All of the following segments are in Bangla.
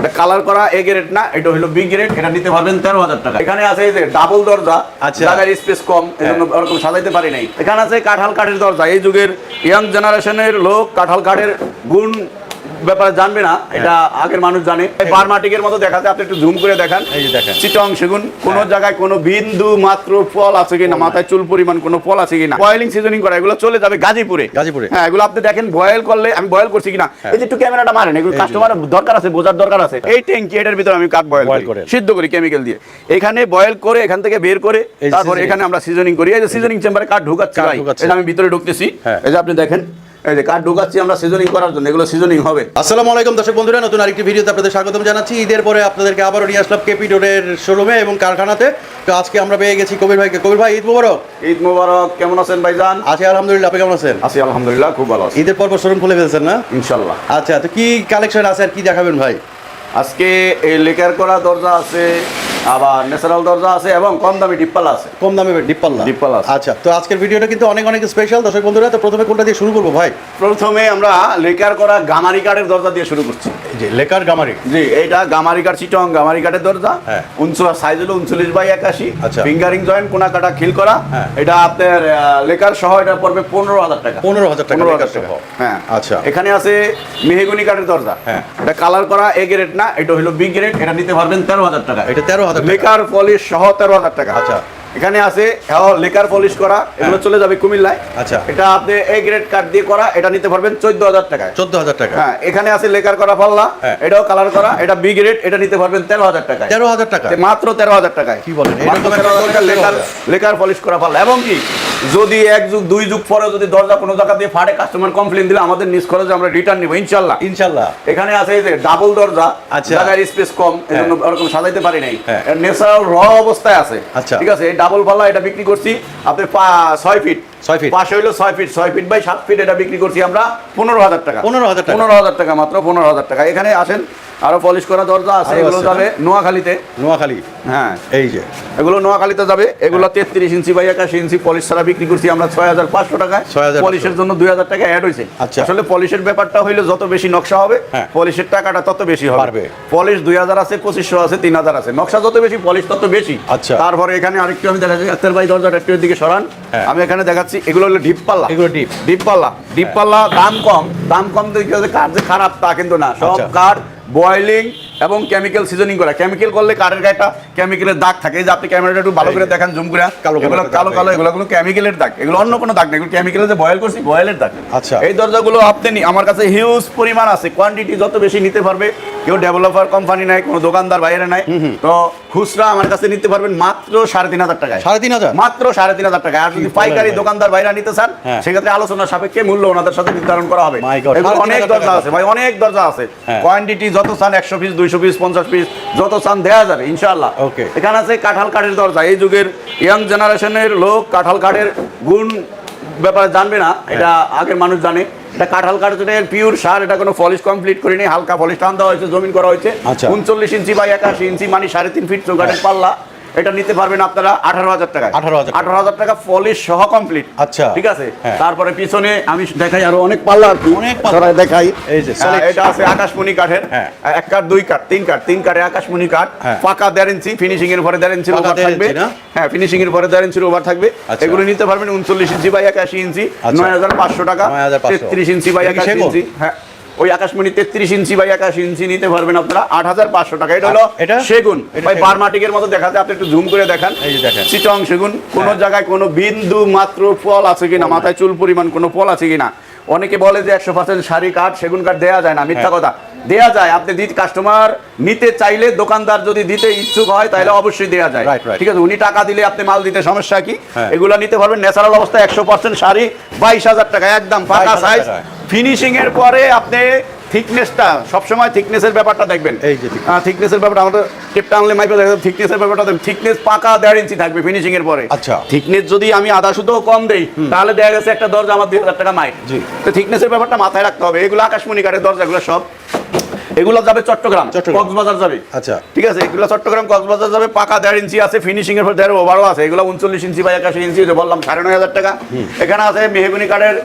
এটা কালার করা এ গ্রেড না এটা হলো বি গ্রেড এটা নিতে পারবেন তেরো হাজার টাকা। এখানে আছে এই যে ডাবল দরজা আচ্ছা। জায়গার স্পেস কম এজন্য জন্য ওরকম সাজাইতে পারি নাই। এখানে আছে কাঁঠাল কাঠের দরজা। এই যুগের ইয়াং জেনারেশনের লোক কাঁঠাল কাঠের গুণ ব্যাপারে জানবে না এটা আগের মানুষ জানে। বারমাটিকের মতো দেখাতে আপনি একটু জুম করে দেখান। এই যে দেখেন। চিটং সেগুন কোন জায়গায় কোনো বিন্দু মাত্র ফল আছে কিনা মাথায় চুল পরিমাণ কোনো ফল আছে কিনা। বয়েলিং সিজনিং করা এগুলো চলে যাবে গাজীপুরে। গাজীপুরে। হ্যাঁ এগুলো আপনি দেখেন বয়েল করলে আমি বয়েল করছি কিনা। এই যে একটু ক্যামেরাটা মারেন এগুলো কাস্টমার দরকার আছে বোঝার দরকার আছে। এই ট্যাঙ্কি এটার ভিতরে আমি কাঠ বয়েল করি। সিদ্ধ করি কেমিক্যাল দিয়ে। এখানে বয়েল করে এখান থেকে বের করে তারপরে। এখানে আমরা সিজনিং করি। এই যে সিজনিং চেম্বারে কাঠ ঢুকাচ্ছি। আমি ভিতরে ঢুকতেছি। হ্যাঁ। এই যে আপনি দেখেন এই যে কাঠ ঢুকাচ্ছি আমরা সিজনিং করার জন্য এগুলো সিজনিং হবে। আসসালামু আলাইকুম দর্শক বন্ধুরা নতুন আরেকটি ভিডিওতে আপনাদের স্বাগতম জানাচ্ছি। ঈদের পরে আপনাদেরকে আবারও নিয়ে আসলাম কেপি রোডের শোরুমে এবং কারখানাতে। তো আজকে আমরা পেয়ে গেছি কবির ভাইকে। কবির ভাই ঈদ মুবারক। ঈদ মোবারক কেমন আছেন ভাইজান? আছি আলহামদুলিল্লাহ আপনি কেমন আছেন? আছি আলহামদুলিল্লাহ খুব ভালো আছি। ঈদের পর পর শোরুম খুলে ফেলছেন না? ইনশাল্লাহ। আচ্ছা তো কি কালেকশন আছে আর কি দেখাবেন ভাই? আজকে এই লেকার করা দরজা আছে আবার ন্যাচারাল দরজা আছে এবং কম দামি ডিপ্পালা আছে। কম দামে ডিপ্পাল্লা ডিপ্পাল্লা আছে। আচ্ছা তো আজকের ভিডিওটা কিন্তু অনেক অনেক স্পেশাল দর্শক বন্ধুরা তো প্রথমে কোনটা দিয়ে শুরু করব ভাই? প্রথমে আমরা লেকার করা গামারি কাঠের দরজা দিয়ে শুরু করছি। যে লেকার গামারি। জি এইটা গামারি কাঠ চিটং গামারি কাঠের দরজা। হ্যাঁ। উনচু সাইজ হলো উনচল্লিশ বাই একাশি। আচ্ছা। ফিঙ্গারিং জয়েন্ট কোনা কাটা খিল করা। হ্যাঁ। এটা আপনার লেকার সহ এটা পড়বে পনেরো হাজার টাকা। পনেরো হাজার টাকা পনেরো হাজার টাকা। হ্যাঁ। আচ্ছা। এখানে আছে মেহগুনি কাঠের দরজা। হ্যাঁ। এটা কালার করা এ গ্রেড না এটা হলো বি গ্রেড এটা নিতে পারবেন তেরো হাজার টাকা এটা তেরো হাজার লেকার পলিশ সহ তেরো হাজার টাকা আচ্ছা। এখানে আছে লেকার পলিশ করা এগুলো চলে যাবে কুমিল্লায়। আচ্ছা। এটা আপনি এ গ্রেড কার্ড দিয়ে করা এটা নিতে পারবেন চোদ্দ হাজার টাকায়। চোদ্দ হাজার টাকা। হ্যাঁ এখানে আছে লেকার করা পাল্লা হ্যাঁ। এটাও কালার করা এটা বি গ্রেড এটা নিতে পারবেন তেরো হাজার টাকায়। তেরো হাজার টাকা। মাত্র তেরো হাজার টাকায়। কি বলেন? মাত্র এরকম একটা 13,000 টাকায় দরজা লেকার লেকার পলিশ করা পাল্লা। এবং কি? যদি এক যুগ দুই যুগ পরে যদি দরজা কোনো জায়গা দিয়ে ফাটে কাস্টমার কমপ্লেন দিলে আমাদের নিজ খরচে আমরা রিটার্ন নিব ইনশাল্লাহ। ইনশাল্লাহ। এখানে আছে এই যে ডাবল দরজা আচ্ছা। জায়গার স্পেস কম এজন্য ওরকম সাজাইতে পারি নাই। নেচারাল র অবস্থায় আছে। আচ্ছা। ঠিক আছে এই ডাবল পাল্লা এটা বিক্রি করছি আপনি ছয় ফিট ছয় ফিট। পাশে ছয় ফিট ছয় ফিট বাই সাত ফিট এটা বিক্রি করছি আমরা পনেরো হাজার টাকা। 15,000 টাকা। পনেরো হাজার টাকা মাত্র পনেরো হাজার টাকা। এখানে আসেন আরও পলিশ করা দরজা আছে এগুলো যাবে নোয়াখালীতে। নোয়াখালী? হ্যাঁ। এই যে। এগুলো নোয়াখালীতে যাবে এগুলো তেত্রিশ ইঞ্চি বাই একাশি ইঞ্চি পলিশ ছাড়া বিক্রি করছি আমরা ছয় হাজার পাঁচশো টাকায়। পলিশের জন্য দুই হাজার টাকা অ্যাড হয়েছে। আচ্ছা। আসলে পলিশের ব্যাপারটা হইলে যত বেশি নকশা হবে হ্যাঁ। পলিশের টাকাটা তত বেশি হবে। পলিশ দুই হাজার আছে পঁচিশশো আছে তিন হাজার আছে। নকশা যত বেশি পলিশ তত বেশি। আচ্ছা। তারপরে এখানে আরেকটু আমি দেখাচ্ছি আক্তার ভাই দরজাটা একটু দিকে সরান। হ্যাঁ। আমি এখানে দেখাচ্ছি এগুলো হলো ডিপ পাল্লা। এগুলো ডিপ ডিপ পাল্লা। ডিপ পাল্লা দাম কম। দাম কম দেখে যে কাঠ যে খারাপ তা কিন্তু না। সব কার কাঠ বয়েলিং এবং কেমিক্যাল সিজনিং করা। কেমিক্যাল করলে কাঠের গায়ে একটা কেমিক্যালের দাগ থাকে। যে আপনি ক্যামেরাটা একটু ভালো করে দেখেন জুম করে কালো কালো এগুলো কালো কালো এগুলো গুলো কেমিক্যালের দাগ। এগুলো অন্য কোনো দাগ না এগুলো কেমিক্যালের যে বয়েল করছি বয়েলের দাগ। আচ্ছা। এই দরজাগুলো আপনি আমার কাছে হিউজ পরিমাণ আছে। কোয়ান্টিটি যত বেশি নিতে পারবে কেউ ডেভেলপার কোম্পানি নাই কোনো দোকানদার বাইরে নাই তো খুচরা আমার কাছে নিতে পারবেন মাত্র সাড়ে তিন হাজার টাকায়। সাড়ে তিন হাজার? মাত্র সাড়ে তিন হাজার টাকা আর যদি পাইকারি দোকানদার বাইরে নিতে চান হ্যাঁ। সেক্ষেত্রে আলোচনা সাপেক্ষে মূল্য ওনাদের সাথে নির্ধারণ করা হবে। অনেক দরজা আছে ভাই অনেক দরজা আছে। হ্যাঁ। কোয়ান্টিটি যত চান একশো পিস দুইশো পিস পঞ্চাশ পিস যত চান দেওয়া যাবে ইনশাল্লাহ ওকে এখানে আছে কাঁঠাল কাঠের দরজা। এই যুগের ইয়াং জেনারেশনের লোক কাঁঠাল কাঠের গুণ ব্যাপারে জানবে না এটা আগের মানুষ জানে। এটা কাঁঠাল কাঠ যেটা পিওর সার এটা কোনো পলিশ কমপ্লিট করিনি হালকা পলিশ টান দেওয়া হয়েছে জমিন করা হয়েছে। আচ্ছা। উনচল্লিশ ইঞ্চি বা একাশি ইঞ্চি মানে সাড়ে তিন ফিট চৌকাঠের পাল্লা। এটা নিতে পারবেন আপনারা আঠারো হাজার টাকা 18,000 টাকা। আঠারো হাজার টাকা পলিশ সহ কমপ্লিট আচ্ছা। ঠিক আছে? হ্যাঁ। তারপরে পিছনে আমি দেখাই আরও অনেক পাল্লা অনেক পাল্লা। দেখাই। এই যে, হ্যাঁ, এটা আছে আকাশমণি কাঠের। হ্যাঁ। এক কাঠ দুই কাঠ তিন কাঠ। তিন কাঠে আকাশমণি কাঠ। পাকা দেড় ইঞ্চি ফিনিশিং এর পরে দেড় ওভার থাকবে। হ্যাঁ ফিনিশিং এর পরে দেড় ইঞ্চির ওভার থাকবে। আচ্ছা। এগুলো নিতে পারবেন উনচল্লিশ ইঞ্চি বাই একাশি ইঞ্চি। আচ্ছা। নয় হাজার পাঁচশো টাকা। 9,500 তেত্রিশ ইঞ্চি বাই একাশি ইঞ্চি। হ্যাঁ। ওই আকাশমণি তেত্রিশ ইঞ্চি বাই একাশি ইঞ্চি নিতে পারবেন আপনারা। আট হাজার পাঁচশো টাকা। এটা হলো এটা? সেগুন। ভাই। বারমাটিকের মতো দেখাতে আপনি একটু জুম করে দেখান। এই যে দেখেন। চিটং সেগুন কোন হ্যাঁ। জায়গায় কোনো বিন্দু মাত্র ফল আছে কিনা মাথায় চুল পরিমাণ কোনো ফল আছে কিনা। অনেকে বলে যে একশো পার্সেন্ট শাড়ি কাঠ সেগুন কাঠ দেওয়া যায় না। মিথ্যা হ্যাঁ। কথা। দেয়া যায়। আপনি দিতে কাস্টমার নিতে চাইলে দোকানদার যদি দিতে ইচ্ছুক হয় তাহলে অবশ্যই দেয়া যায়. ঠিক আছে? উনি টাকা দিলে আপনি মাল দিতে সমস্যা কি? হ্যাঁ। এগুলো নিতে পারবেন। ন্যাচারাল অবস্থায় একশো পার্সেন্ট শাড়ি বাইশ হাজার টাকা। একদম পাকা সাইজ টাকায়। ফিনিশিং এর পরে আপনি থিকনেসটা সবসময় থিকনেসের ব্যাপারটা দেখবেন। এই যে। থিকনেসের ব্যাপারটা আমাদের টিপটা আনলে মাইপে দেখবেন থিকনেসের ব্যাপারটা থিকনেস পাকা দেড় ইঞ্চি থাকবে ফিনিশিং এর পরে। আচ্ছা। থিকনেস যদি আমি আধা শুধু কম দেই তাহলে দেখা গেছে একটা দরজা আমার দুই হাজার টাকা মাইট জি। তো থিকনেসের ব্যাপারটা মাথায় রাখতে হবে। এগুলো আকাশমণি কাঠের দরজা এগুলো সব। এগুলো যাবে চট্টগ্রাম। চট্টগ্রাম। কক্সবাজার যাবে। আচ্ছা। ঠিক আছে? এগুলো চট্টগ্রাম কক্সবাজার যাবে। পাকা দেড় ইঞ্চি আছে ফিনিশিং এর পর দেড় ওভারও আছে। এগুলো উনচল্লিশ ইঞ্চি বা একাশি ইঞ্চি বললাম সাড়ে নয় হাজার টাকা। এখানে আছে মেহগুনি কাঠের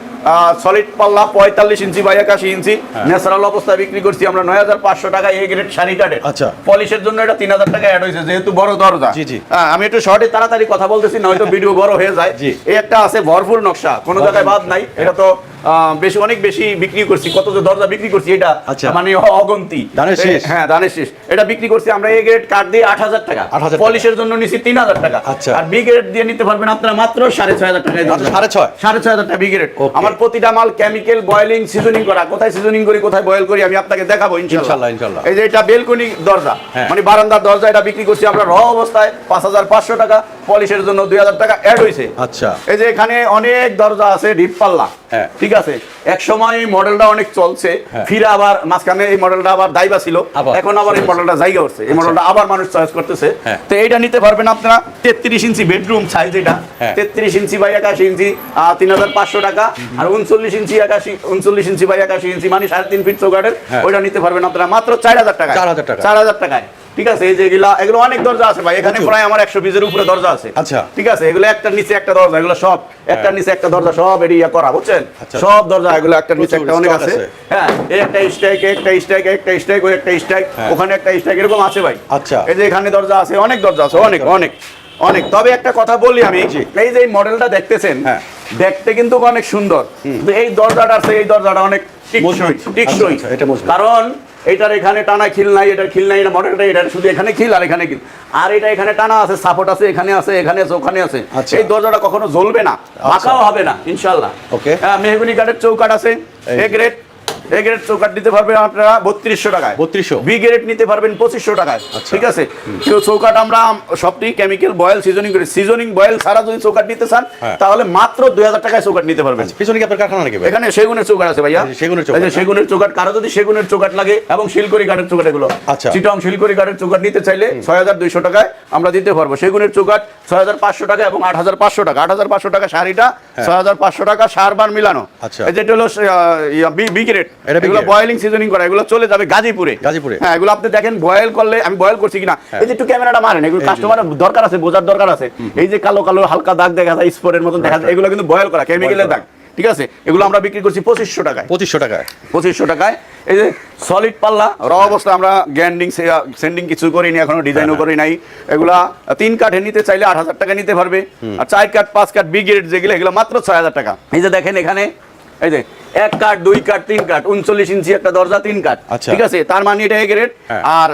সলিড পাল্লা পঁয়তাল্লিশ ইঞ্চি বাই একাশি ইঞ্চি। ন্যাচারাল অবস্থায় বিক্রি করছি আমরা নয় হাজার পাঁচশো টাকা এ গ্রেড শাড়ি কাটে আচ্ছা। পলিশের জন্য এটা তিন হাজার টাকা অ্যাড হয়েছে যেহেতু বড় দরজা। হ্যাঁ, আমি একটু শর্টে তাড়াতাড়ি কথা বলতেছি নয়তো ভিডিও বড় হয়ে যায়। এই একটা আছে ভরপুর নকশা কোনো জায়গায় বাদ নাই। এটা তো বেশি অনেক বেশি বিক্রি করছি কত যে দরজা বিক্রি করছি এটা আচ্ছা। মানে অগন্তি। হ্যাঁ দানের শেষ। এটা বিক্রি করছি আমরা এ গ্রেড কার্ড দিয়ে আট হাজার টাকা। পলিশের জন্য নিছি তিন হাজার টাকা। আচ্ছা। আর বি গ্রেড দিয়ে নিতে পারবেন আপনারা মাত্র সাড়ে ছয় হাজার মাত্র সাড়ে ছয়? সাড়ে ছয় হাজার টাকা বি গ্রেড আমার প্রতিটা মাল কেমিক্যাল বয়েলিং সিজনিং করা। কোথায় সিজনিং করি কোথায় বয়েল করি আমি আপনাকে দেখাবো ইনশাল্লাহ ইনশাল্লাহ। এই যে এটা বেলকনি দরজা। হ্যাঁ। মানে বারান্দার দরজা এটা বিক্রি করছি আমরা র অবস্থায় পাঁচ হাজার পাঁচশো টাকা পলিশের জন্য দুই হাজার টাকা অ্যাড হয়েছে। আচ্ছা। এই যে এখানে অনেক দরজা আছে ডিপ পাল্লা। হ্যাঁ। ঠিক আছে? এক সময় এই মডেলটা অনেক চলছে হ্যাঁ। ফিরে আবার মাঝখানে এই মডেলটা আবার দাইবা ছিল। এখন আবার এই মডেলটা জায়গা হচ্ছে এই মডেলটা আবার মানুষ চয়েস করতেছে। তো এইটা নিতে পারবেন আপনারা তেত্রিশ ইঞ্চি বেডরুম সাইজ এটা। তেত্রিশ ইঞ্চি বাই একাশি ইঞ্চি তিন হাজার পাঁচশো টাকা। আর উনচল্লিশ ইঞ্চি একাশি উনচল্লিশ ইঞ্চি বাই একাশি ইঞ্চি মানে সাড়ে তিন ফিট চৌকাটের হ্যাঁ। ওইটা নিতে পারবেন আপনারা মাত্র চার হাজার টাকা 4,000 টাকা। চার হাজার টাকায় ঠিক আছে এই যে এগুলা অনেক দরজা আছে ভাই এখানে প্রায় আমার একশো উপরে দরজা আছে আচ্ছা। ঠিক আছে এগুলো একটার নিচে একটা দরজা এগুলো সব একটার নিচে একটা দরজা সব এরিয়া করা বুঝছেন আচ্ছা। সব দরজা এগুলো একটার নিচে একটা অনেক আছে। হ্যাঁ এই একটা স্ট্রাইক একটা স্ট্রাইক একটা স্ট্রাইক ওই একটা স্ট্রাইক হ্যাঁ। ওখানে একটা স্ট্রাইক এরকম আছে ভাই আচ্ছা। এই যে এখানে দরজা আছে অনেক দরজা আছে অনেক অনেক অনেক তবে একটা কথা বলি আমি। এই যে এই মডেলটা দেখতেছেন হ্যাঁ। দেখতে কিন্তু অনেক সুন্দর। এই দরজাটা আছে এই দরজাটা অনেক টিকসই আচ্ছা, আচ্ছা। কারণ এটার এখানে টানা খিল নাই এটা খিল নাই এটা মডেলটা এটা শুধু এখানে খিল আর এখানে খিল। আর এটা এখানে টানা আছে সাপোর্ট আছে এখানে আছে এখানে আছে ওখানে আছে। আচ্ছা। এই দরজাটা কখনো জ্বলবে না বাঁকাও হবে না ইনশাল্লাহ মেহগুনি কাঠের চৌকাট আছে এ গ্রেড এ গ্রেড চৌকাট নিতে পারবেন আপনারা বত্রিশশো টাকায়। 3200 বি গ্রেড নিতে পারবেন পঁচিশশো টাকায়। আচ্ছা। ঠিক আছে? কেউ চৌকাট আমরা সবটি কেমিক্যাল বয়েল সিজনিং করি। সিজনিং বয়েল ছাড়া যদি চৌকাট নিতে চান হ্যাঁ। তাহলে মাত্র দুই হাজার টাকায় চৌকাট নিতে পারবেন। পিছনে আপনার কারখানা নাকি এখানে সেগুনের চৌকাট আছে ভাইয়া। সেগুনের চৌকাঠ, সেগুনের চৌকাট কারও যদি সেগুনের চৌকাঠ লাগে এবং শিলকড়ি কাঠের চৌকাট এগুলো। আচ্ছা। চিটং শিলকড়ি কাঠের চৌকাট নিতে চাইলে ছয় হাজার দুইশো টাকায় আমরা দিতে পারব। সেগুনের চৌকাট ছয় হাজার পাঁচশো টাকা এবং আট হাজার পাঁচশো টাকা। আট হাজার পাঁচশো টাকা শাড়িটা ছয় হাজার পাঁচশো টাকা সারবার মিলানো। হ্যাঁ। আচ্ছা। যেটা হলো বিগ্রেড এটা এগুলো বয়েলিং সিজনিং করা এগুলো চলে যাবে গাজীপুরে। গাজীপুরে। হ্যাঁ এগুলো আপনি দেখেন বয়েল করলে আমি বয়েল করছি কিনা হ্যাঁ। এই যে একটু ক্যামেরাটা মারেন এগুলো কাস্টমার দরকার আছে বোঝার দরকার আছে। এই যে কালো কালো হালকা দাগ দেখা যায় স্পোরের মতন দেখা যায় এগুলো কিন্তু বয়েল করা কেমিক্যালের দাগ ঠিক আছে? এগুলো আমরা বিক্রি করছি পঁচিশশো টাকায়। পঁচিশশো টাকায়। পঁচিশশো টাকায়। এই যে সলিড পাল্লা র অবস্থা আমরা গ্যান্ডিং সেন্ডিং কিছু করিনি এখনও ডিজাইনও করি নাই। এগুলা তিন কাঠে নিতে চাইলে আট হাজার টাকা নিতে পারবে। আর চার কাঠ পাঁচ কাঠ বি গ্রেড যেগুলো এগুলো মাত্র ছয় হাজার টাকা। এই যে দেখেন এখানে এই যে এক কাঠ দুই কাঠ তিন কাঠ উনচল্লিশ ইঞ্চি একটা দরজা তিন কাঠ। আচ্ছা। ঠিক আছে? তার মানে এটা এ গ্রেড হ্যাঁ। আর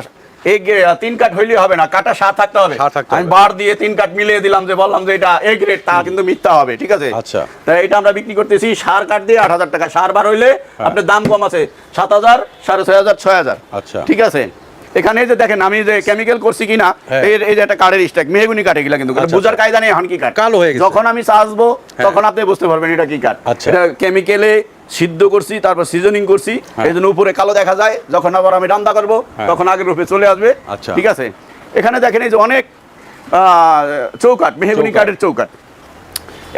এই তিন কাঠ হইলে হবে না কাটা সাত থাকতে হবে। আমি বার দিয়ে তিন কাঠ মিলিয়ে দিলাম যে বললাম যে এটা এ গ্রেড তা কিন্তু মিথ্যা হবে ঠিক আছে? আচ্ছা। তাই এটা আমরা বিক্রি করতেছি সার কাঠ দিয়ে আট হাজার টাকা। সার বার হইলে আপনার দাম কম আছে সাত হাজার সাড়ে ছয় হাজার ছয় হাজার। আচ্ছা। ঠিক আছে? এখানে যে দেখেন আমি যে কেমিক্যাল করছি কিনা হ্যাঁ। এই যে একটা কাঠের স্ট্যাক মেহগুনি কাঠ এগুলা কিন্তু। আচ্ছা, বুঝার কায়দা নেই এখন কি কাঠ। কালো হয়ে যখন আমি চাষবো তখন আপনি বুঝতে পারবেন এটা কি কাঠ। আচ্ছা। এটা কেমিক্যালে সিদ্ধ করছি তারপর সিজনিং করছি। হ্যাঁ। এই জন্য উপরে কালো দেখা যায় যখন আবার আমি রান্না করব হ্যাঁ। তখন আগের রূপে চলে আসবে। আচ্ছা। ঠিক আছে? এখানে দেখেন এই যে অনেক চৌকাঠ মেহগুনি কাঠের চৌকাঠ।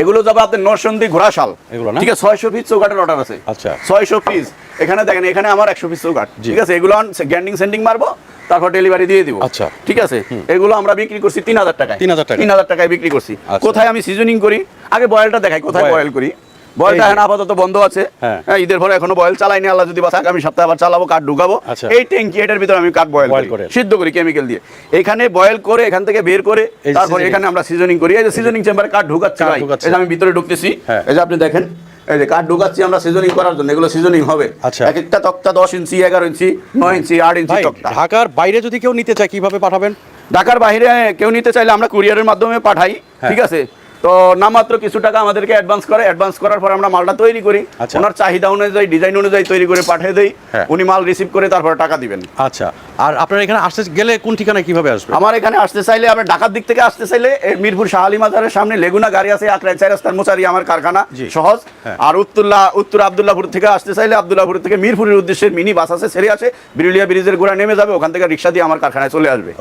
এগুলো যাবে আপনার নরসন্দী ঘোড়াশাল। এগুলো ঠিক আছে? ছয়শো পিস চৌকাঠের অর্ডার আছে। আচ্ছা। ছয়শো পিস এখানে দেখেন এখানে আমার একশো পিস চৌকাঠ। জি। ঠিক আছে? এগুলো গ্যান্ডিং সেন্ডিং মারবো তারপর ডেলিভারি দিয়ে দিব। আচ্ছা। ঠিক আছে? এগুলো আমরা বিক্রি করছি তিন হাজার টাকায়। 3,000 টাকায়। তিন হাজার টাকায় বিক্রি করছি। আচ্ছা। কোথায় আমি সিজনিং করি? আগে বয়েলটা দেখাই কোথায়। বয়েল করি? বয়েলটা এখন আপাতত বন্ধ আছে হ্যাঁ। হ্যাঁ, ঈদের পরে এখনও বয়েল চালাইনি আল্লাহ যদি বাঁচা সপ্তাহে আবার চালাবো কাঠ ঢুকাবো আচ্ছা। এই ট্যাঙ্কি এটার ভিতরে আমি কাঠ বয়েল করি। সিদ্ধ করি কেমিক্যাল দিয়ে এখানে বয়েল করে এখান থেকে বের করে তারপর এখানে আমরা সিজনিং করি এই যে সিজনিং চেম্বারে কাঠ ঢুকাচ্ছি। এই যে আমি ভিতরে ঢুকতেছি হ্যাঁ। এই যে আপনি দেখেন এই যে কাঠ ঢুকাচ্ছি আমরা সিজনিং করার জন্য এগুলো সিজনিং হবে আচ্ছা। এক একটা তক্তা দশ ইঞ্চি এগারো ইঞ্চি নয় ইঞ্চি আট ইঞ্চি ভাই তক্তা ঢাকার বাইরে যদি কেউ নিতে চায় কীভাবে পাঠাবেন ঢাকার বাইরে কেউ নিতে চাইলে আমরা কুরিয়ারের মাধ্যমে পাঠাই হ্যাঁ। ঠিক আছে তো নামাত্র কিছু টাকা আমাদেরকে অ্যাডভান্স করে অ্যাডভান্স করার পর আমরা মালটা তৈরি করি আচ্ছা। ওনার চাহিদা অনুযায়ী ডিজাইন অনুযায়ী তৈরি করে পাঠিয়ে দেই হ্যাঁ। উনি মাল রিসিভ করে তারপরে টাকা দিবেন আচ্ছা আর আপনারা এখানে আসতে গেলে কোন ঠিকানায় কীভাবে আসবে আমার এখানে আসতে চাইলে আপনি ঢাকার দিক থেকে আসতে চাইলে মিরপুর শাহ আলী মাজারের সামনে লেগুনা গাড়ি আছে আকরাই চার রাস্তার মোচারি আমার কারখানা। সহজ হ্যাঁ। আর উত্তরলা উত্তর আবদুল্লাপুর থেকে আসতে চাইলে আবদুল্লাপুর থেকে মিরপুরের উদ্দেশ্যে মিনি বাস আছে ছেড়ে আছে বিরুলিয়া ব্রিজের গোড়া নেমে যাবে ওখান থেকে রিক্সা দিয়ে আমার কারখানায় চলে আসবে